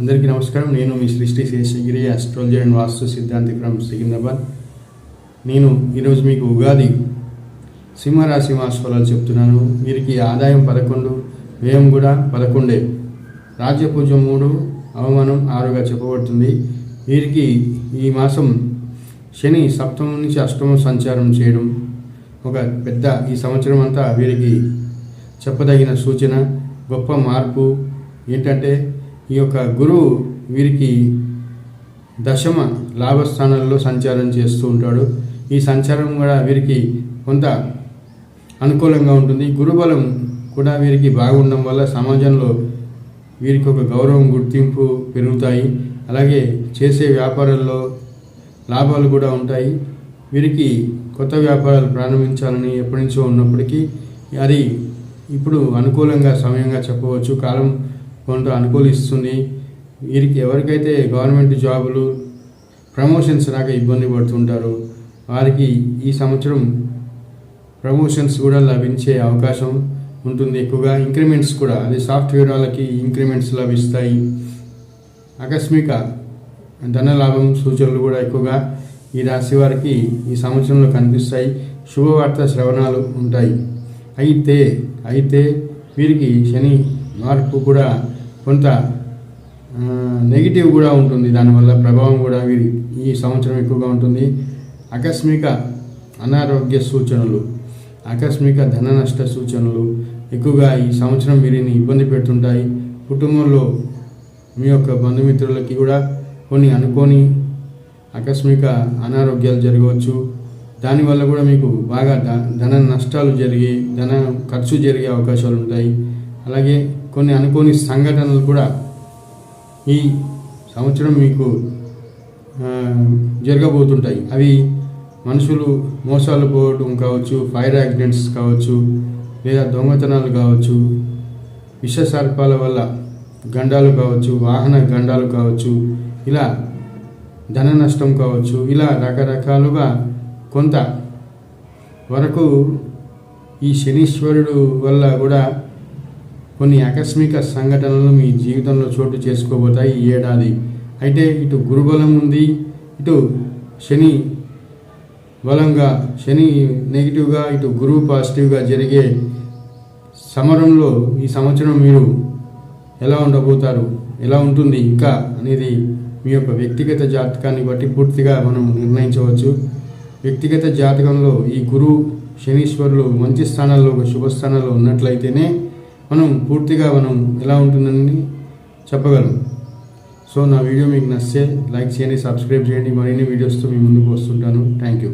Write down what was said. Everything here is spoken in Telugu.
అందరికీ నమస్కారం. నేను మీ Srishti Seshagiri astrology and vastu siddhanti from Secunderabad. నేను ఈరోజు మీకు ఉగాది సింహరాశి మాసఫలాలు చెప్తున్నాను. వీరికి ఆదాయం పదకొండు వ్యయం కూడా పదకొండే. రాజ్యపూజ మూడు అవమానం ఆరుగా చెప్పబడుతుంది. వీరికి ఈ మాసం శని సప్తమం నుంచి అష్టమం సంచారం చేయడం ఒక పెద్ద ఈ సంవత్సరం అంతా వీరికి చెప్పదగిన సూచన గొప్ప మార్పు ఏంటంటే ఈ యొక్క గురువు వీరికి దశమ లాభస్థానాల్లో సంచారం చేస్తూ ఉంటాడు. ఈ సంచారం కూడా వీరికి కొంత అనుకూలంగా ఉంటుంది. గురుబలం కూడా వీరికి బాగుండడం వల్ల సమాజంలో వీరికి ఒక గౌరవం గుర్తింపు పెరుగుతాయి. అలాగే చేసే వ్యాపారాల్లో లాభాలు కూడా ఉంటాయి. వీరికి కొత్త వ్యాపారాలు ప్రారంభించాలని ఎప్పటి నుంచో ఉన్నప్పటికీ అది ఇప్పుడు అనుకూలంగా సమయంగా చెప్పవచ్చు. కాలం కొంత అనుకూలిస్తుంది. వీరికి ఎవరికైతే గవర్నమెంట్ జాబులు ప్రమోషన్స్ రాక ఇబ్బంది పడుతుంటారు వారికి ఈ సంవత్సరం ప్రమోషన్స్ కూడా లభించే అవకాశం ఉంటుంది ఎక్కువగా. ఇంక్రిమెంట్స్ కూడా అది సాఫ్ట్వేర్ వాళ్ళకి ఇంక్రిమెంట్స్ లభిస్తాయి. ఆకస్మిక ధన లాభం సూచనలు కూడా ఎక్కువగా ఈ రాశి వారికి ఈ సంవత్సరంలో కనిపిస్తాయి. శుభవార్త శ్రవణాలు ఉంటాయి. అయితే అయితే వీరికి శని మార్పు కూడా కొంత నెగిటివ్ కూడా ఉంటుంది. దానివల్ల ప్రభావం కూడా వీరి ఈ సంవత్సరం ఎక్కువగా ఉంటుంది. ఆకస్మిక అనారోగ్య సూచనలు ఆకస్మిక ధన నష్ట సూచనలు ఎక్కువగా ఈ సంవత్సరం వీరిని ఇబ్బంది పెడుతుంటాయి. కుటుంబంలో మీ యొక్క బంధుమిత్రులకి కూడా కొన్ని అనుకోని ఆకస్మిక అనారోగ్యాలు జరగవచ్చు. దానివల్ల కూడా మీకు బాగా ధన నష్టాలు జరిగి ధన ఖర్చు జరిగే అవకాశాలు ఉంటాయి. అలాగే కొన్ని అనుకోని సంఘటనలు కూడా ఈ సంవత్సరం మీకు జరగబోతుంటాయి. అవి మనుషులు మోసాలు పోవడం కావచ్చు ఫైర్ యాక్సిడెంట్స్ కావచ్చు లేదా దొంగతనాలు కావచ్చు విష సర్పాల వల్ల గండాలు కావచ్చు వాహన గండాలు కావచ్చు ఇలా ధన నష్టం కావచ్చు ఇలా రకరకాలుగా కొంత వరకు ఈ శనీశ్వరుడు వల్ల కూడా కొన్ని ఆకస్మిక సంఘటనలు మీ జీవితంలో చోటు చేసుకోబోతాయి ఈ ఏడాది. అయితే ఇటు గురుబలం ఉంది ఇటు శని బలంగా శని నెగిటివ్గా ఇటు గురువు పాజిటివ్గా జరిగే సమరంలో ఈ సంవత్సరం మీరు ఎలా ఉండబోతారు? ఎలా ఉంటుంది ఇంకా అనేది మీ యొక్క వ్యక్తిగత జాతకాన్ని బట్టి పూర్తిగా మనం నిర్ణయించవచ్చు. వ్యక్తిగత జాతకంలో ఈ గురువు శనీశ్వరులు మంచి స్థానాల్లో ఒక శుభ ఉన్నట్లయితేనే మనం పూర్తిగా మనం ఎలా ఉంటుందని చెప్పగలం. సో నా వీడియో మీకు నచ్చితే లైక్ చేయండి సబ్స్క్రైబ్ చేయండి. మరిన్ని వీడియోస్తో మీ ముందుకు వస్తుంటాను. Thank you.